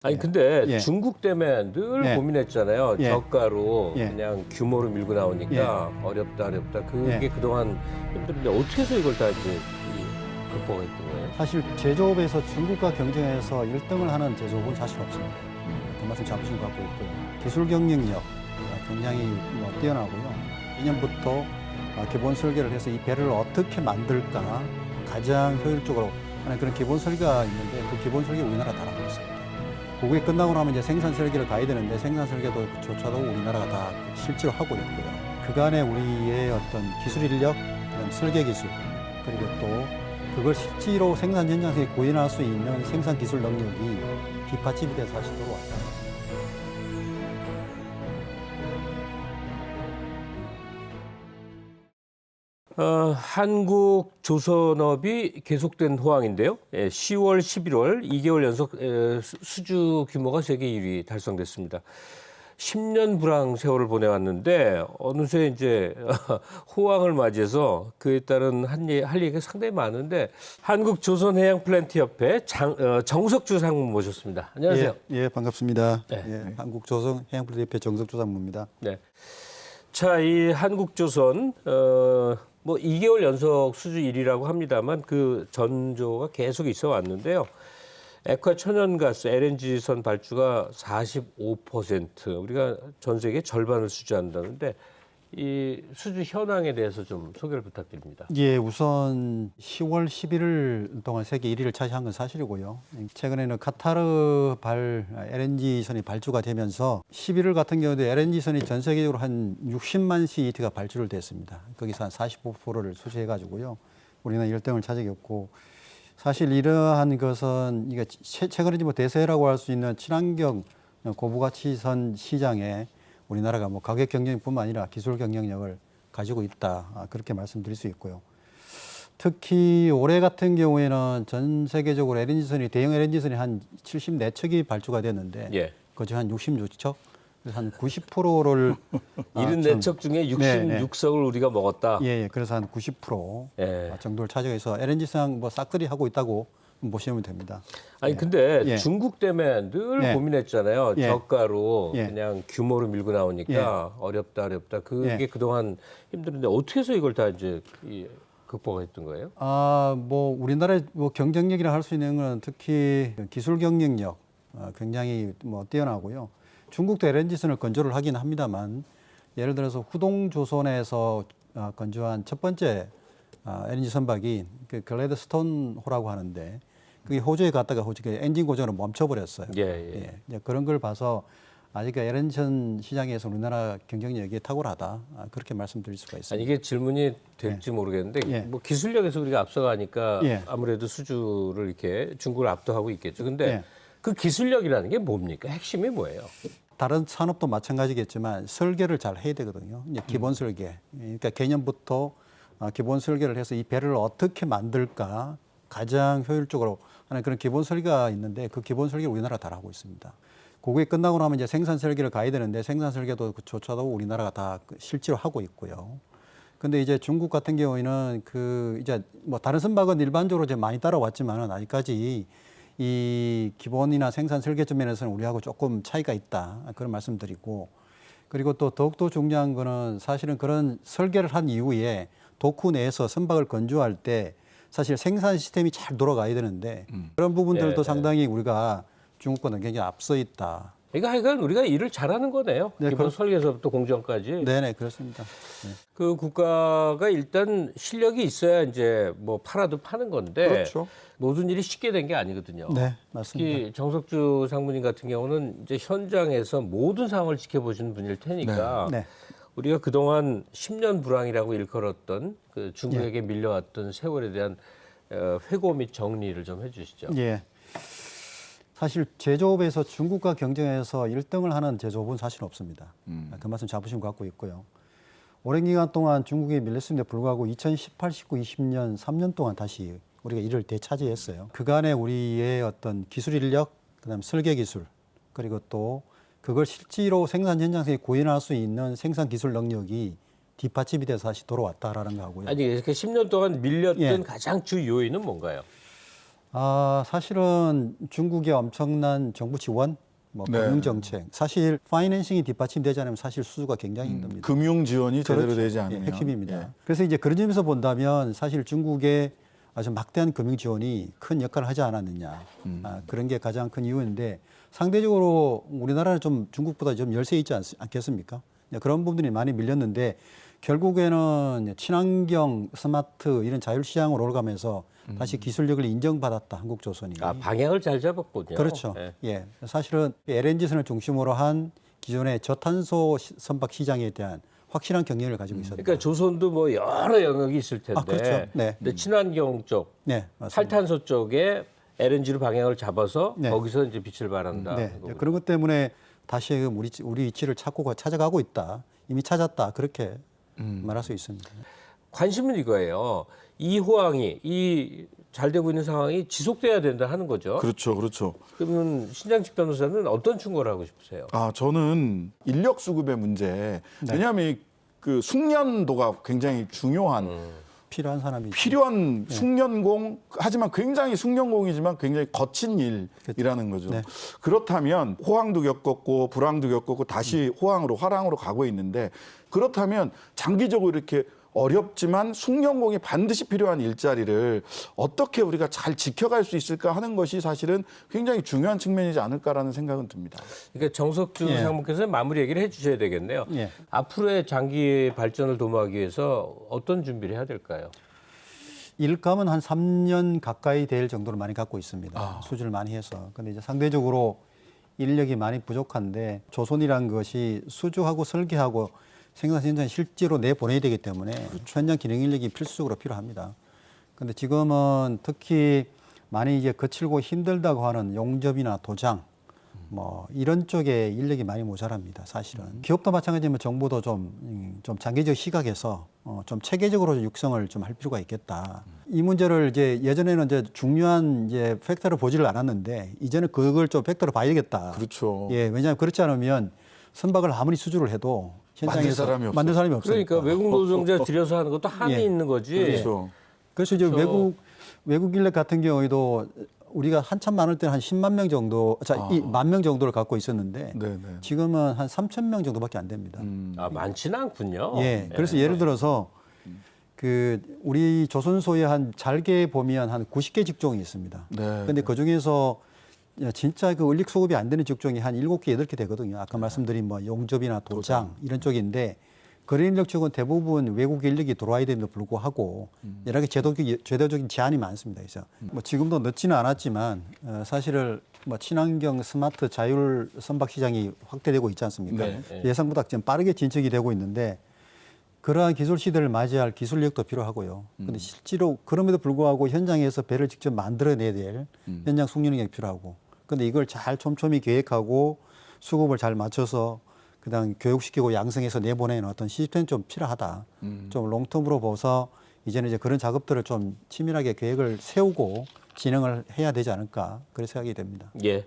아니 근데 예. 중국 때문에 늘 예. 고민했잖아요. 예. 저가로 예. 그냥 규모를 밀고 나오니까 어렵다 어렵다. 그게 예. 그동안 힘들는데 어떻게 해서 이걸 다 이제 이 극복했던 거예요? 사실 제조업에서 중국과 경쟁해서 1등을 하는 제조업은 사실 없습니다. 그만큼 자부심 갖고 있고요. 기술 경쟁력 어, 굉장히 뭐 뛰어나고요. 2년부터 어, 기본 설계를 해서 이 배를 어떻게 만들까 가장 효율적으로 하는 그런 기본 설계가 있는데 그 기본 설계 우리나라 다 하고 있습니다. 그게 끝나고 나면 이제 생산 설계를 가야 되는데 생산 설계도 조차도 우리나라가 다 실제로 하고 있고요. 그간의 우리의 어떤 기술 인력, 그다음 설계 기술 그리고 또 그걸 실제로 생산 현장에 구현할 수 있는 생산 기술 능력이 뒷받침이 돼서 사실 들어왔다. 어, 한국 조선업이 계속된 호황인데요. 예, 10월, 11월 2개월 연속 에, 수- 수주 규모가 세계 1위 달성됐습니다. 10년 불황 세월을 보내왔는데 어느새 이제 호황을 맞이해서 그에 따른 한 예- 할 얘기가 상당히 많은데 한국 조선해양 플랜트 협회 장, 어, 정석주 상무 모셨습니다. 안녕하세요. 예, 예, 반갑습니다. 네. 예, 한국 조선 해양플레이협회 정석조 상무입니다. 네. 자, 이 한국조선 어, 뭐 2개월 연속 수주 1위라고 합니다만 그 전조가 계속 있어 왔는데요. 액화 천연가스 LNG선 발주가 45% 우리가 전 세계 절반을 수주한다는데 이 수주 현황에 대해서 좀 소개를 부탁드립니다. 예, 우선 10월 11일 동안 세계 1위를 차지한 건 사실이고요. 최근에는 카타르 발 LNG 선이 발주가 되면서 11월 같은 경우도 LNG 선이 전 세계적으로 한 60만 시트가 발주를 됐습니다. 거기서 한 45%를 수주해 가지고요. 우리는 1등을 차지했고 사실 이러한 것은 이게 최- 최근에 뭐 대세라고 할 수 있는 친환경 고부가치선 시장에 우리나라가 뭐 가격 경쟁뿐만 아니라 기술 경쟁력을 가지고 있다 아, 그렇게 말씀드릴 수 있고요. 특히 올해 같은 경우에는 전 세계적으로 LNG선이 대형 LNG선이 한 74척이 발주가 됐는데 예. 그중 한 66척 그래서 한 90%를 74척 중에 네, 네. 66석을 우리가 먹었다. 예, 예, 그래서 한 90% 예. 정도를 차지해서 LNG상 뭐 싹들이 하고 있다고 보시면 됩니다. 아니 근데 예. 중국 때문에 늘 예. 고민했잖아요. 예. 저가로 예. 그냥 규모로 밀고 나오니까 어렵다 어렵다. 그게 예. 그동안 힘들는데 어떻게 해서 이걸 다 이제 이 극복했던 거예요? 아, 뭐 우리나라의 뭐 경쟁력이라 할 수 있는 건 특히 기술 경쟁력 어, 굉장히 뭐 뛰어나고요. 중국도 LNG선을 건조를 하긴 합니다만 예를 들어서 후동 조선에서 어, 건조한 첫 번째 어, LNG 선박이 그 글래드 스톤호라고 하는데 그게 호주에 갔다가 호주 그 엔진 고정으로 멈춰버렸어요. 예, 예. 예, 그런 걸 봐서 아직 LNG선 시장에서 우리나라 경쟁력이 탁월하다 아, 그렇게 말씀드릴 수가 아니 있습니다. 이게 질문이 될지 모르겠는데 예. 뭐 기술력에서 우리가 앞서가니까 예. 아무래도 수주를 이렇게 중국을 압도하고 있겠죠. 근데 예. 그 기술력이라는 게 뭡니까? 핵심이 뭐예요? 다른 산업도 마찬가지겠지만 설계를 잘 해야 되거든요. 이제 기본 설계. 그러니까 개념부터 아, 기본 설계를 해서 이 배를 어떻게 만들까 가장 효율적으로 하는 그런 기본 설계가 있는데 그 기본 설계를 우리나라 다 하고 있습니다. 그게 끝나고 나면 이제 생산 설계를 가야 되는데 생산 설계도 그조차도 우리나라가 다 실제로 하고 있고요. 근데 이제 중국 같은 경우에는 그 이제 뭐 다른 선박은 일반적으로 이제 많이 따라왔지만은 아직까지 이 기본이나 생산 설계점 면에서는 우리하고 조금 차이가 있다 그런 말씀드리고 그리고 또 더욱더 중요한 거는 사실은 그런 설계를 한 이후에 도쿠 내에서 선박을 건조할 때 사실 생산 시스템이 잘 돌아가야 되는데 그런 부분들도 네, 네. 상당히 우리가 중국보다 굉장히 앞서 있다. 그러니까 하여간 우리가 일을 잘하는 거네요. 네, 기본 그렇- 설계서부터 공정까지. 네네 그렇습니다. 네. 그 국가가 일단 실력이 있어야 이제 뭐 팔아도 파는 건데 그렇죠. 모든 일이 쉽게 된 게 아니거든요. 네 맞습니다. 특히 정석주 상무님 같은 경우는 이제 현장에서 모든 상황을 지켜보시는 분일 테니까 네. 우리가 그동안 10년 불황이라고 일컬었던 그 예. 중국에게 밀려왔던 세월에 대한 어, 회고 및 정리를 좀 해주시죠. 예. 사실 제조업에서 중국과 경쟁해서 1등을 하는 제조업은 사실 없습니다. 그 말씀 자부심 갖고 있고요. 오랜 기간 동안 중국이 밀렸음에도 불구하고 2018, 19, 20년 3년 동안 다시 우리가 이를 되차지했어요. 그간의 우리의 어떤 기술 인력, 그다음 설계 기술, 그리고 또 그걸 실제로 생산 현장에 구현할 수 있는 생산 기술 능력이 뒷받침이 돼서 다시 돌아왔다라는 거고요. 아니 이렇게 10년 동안 밀렸던 예. 가장 주 요인은 뭔가요? 아, 사실은 중국의 엄청난 정부 지원, 뭐 네. 금융 정책, 사실 파이낸싱이 뒷받침되지 않으면 사실 수주가 굉장히 힘듭니다. 금융 지원이 제대로 그렇죠. 되지 예, 않으면 핵심입니다. 예. 그래서 이제 그런 점에서 본다면 사실 중국의 아주 막대한 금융 지원이 큰 역할을 하지 않았느냐 음. 아, 그런 게 가장 큰 이유인데 상대적으로 우리나라는 좀 중국보다 좀 열세 있지 않, 않겠습니까? 네, 그런 부분들이 많이 밀렸는데 결국에는 친환경, 스마트 이런 자율시장으로 올라가면서 다시 기술력을 인정받았다 한국 조선이. 아, 방향을 잘 잡았군요. 그렇죠. 예. 예. 사실은 LNG선을 중심으로 한 기존의 저탄소 시- 선박 시장에 대한 확실한 경쟁을 가지고 있었다. 그러니까 조선도 뭐 여러 영역이 있을 텐데. 아, 그렇죠. 네. 근데 친환경 쪽, 네. 탈탄소 쪽에 LNG로 방향을 잡아서 네. 거기서 이제 빛을 발한다. 네, 그런 것 때문에 다시 우리 우리 위치를 찾고 가- 찾아가고 있다. 이미 찾았다. 그렇게 음. 말할 수 있습니다. 관심은 이거예요. 이 호황이 이 잘 되고 있는 상황이 지속돼야 된다 하는 거죠. 그렇죠, 그렇죠. 그러면 신장식 변호사는 어떤 충고를 하고 싶으세요? 아 저는 인력 수급의 문제. 네. 왜냐하면 이그 숙련도가 굉장히 중요한 필요한 사람이 필요한 네. 숙련공 하지만 굉장히 숙련공이지만 굉장히 거친 일이라는 거죠. 네. 그렇다면 호황도 겪었고 불황도 겪었고 다시 호황으로 화랑으로 가고 있는데 그렇다면 장기적으로 이렇게 어렵지만 숙련공이 반드시 필요한 일자리를 어떻게 우리가 잘 지켜갈 수 있을까 하는 것이 사실은 굉장히 중요한 측면이지 않을까라는 생각은 듭니다. 그러니까 정석주 예. 상무께서 마무리 얘기를 해주셔야 되겠네요. 예. 앞으로의 장기 발전을 도모하기 위해서 어떤 준비를 해야 될까요? 일감은 한 3년 가까이 될 정도로 많이 갖고 있습니다. 아. 수주를 많이 해서. 근데 이제 상대적으로 인력이 많이 부족한데 조선이란 것이 수주하고 설계하고 생산 현장 실제로 내보내야 되기 때문에 현장 기능 인력이 필수적으로 필요합니다. 근데 지금은 특히 많이 이제 거칠고 힘들다고 하는 용접이나 도장 뭐 이런 쪽에 인력이 많이 모자랍니다. 사실은 기업도 마찬가지지만 정부도 좀, 음, 좀 장기적 시각에서 어, 좀 체계적으로 육성을 좀 할 필요가 있겠다. 이 문제를 이제 예전에는 이제 중요한 이제 팩터를 보지를 않았는데 이제는 그걸 좀 팩터로 봐야겠다. 그렇죠. 예, 왜냐하면 그렇지 않으면 선박을 아무리 수주를 해도 현장에서 만들 사람이 없어요. 만들 사람이 없으니까. 그러니까 외국 노동자 들여서 하는 것도 한이 예. 있는 거지. 그렇죠. 그래서 이제 저- 외국 외국 인력 같은 경우에도 우리가 한참 많을 때는 한 10만 명 정도, 자, 아. 이만명 정도를 갖고 있었는데 네, 네. 지금은 한 3천 명 정도밖에 안 됩니다. 음. 아 많지는 않군요. 예. 그래서 예를 들어서 그 우리 조선소에 한 잘게 보면 한 90개 직종이 있습니다. 네. 근데 그 중에서 진짜 그 원lik 수급이 안 되는 직종이 한 7개, 8개 되거든요. 아까 말씀드린 뭐 용접이나 도장 이런 쪽인데 그런 인력 쪽은 대부분 외국 인력이 들어와야 됨에도 불구하고 여러 가지 제도적, 제도적인 제한이 많습니다. 그래서 뭐 지금도 늦지는 않았지만 어, 사실을 뭐 친환경 스마트 자율 선박 시장이 확대되고 있지 않습니까? 네. 네. 예상보다 지금 빠르게 진척이 되고 있는데 그러한 기술 시대를 맞이할 기술력도 필요하고요. 근데 실제로 그럼에도 불구하고 현장에서 배를 직접 만들어내야 될 현장 숙련력이 필요하고. 근데 이걸 잘 촘촘히 계획하고 수급을 잘 맞춰서 그다음 교육시키고 양성해서 내보내는 어떤 시스템 좀 필요하다. 좀 롱텀으로 봐서 이제는 이제 그런 작업들을 좀 치밀하게 계획을 세우고 진행을 해야 되지 않을까 그런 생각이 됩니다. 예.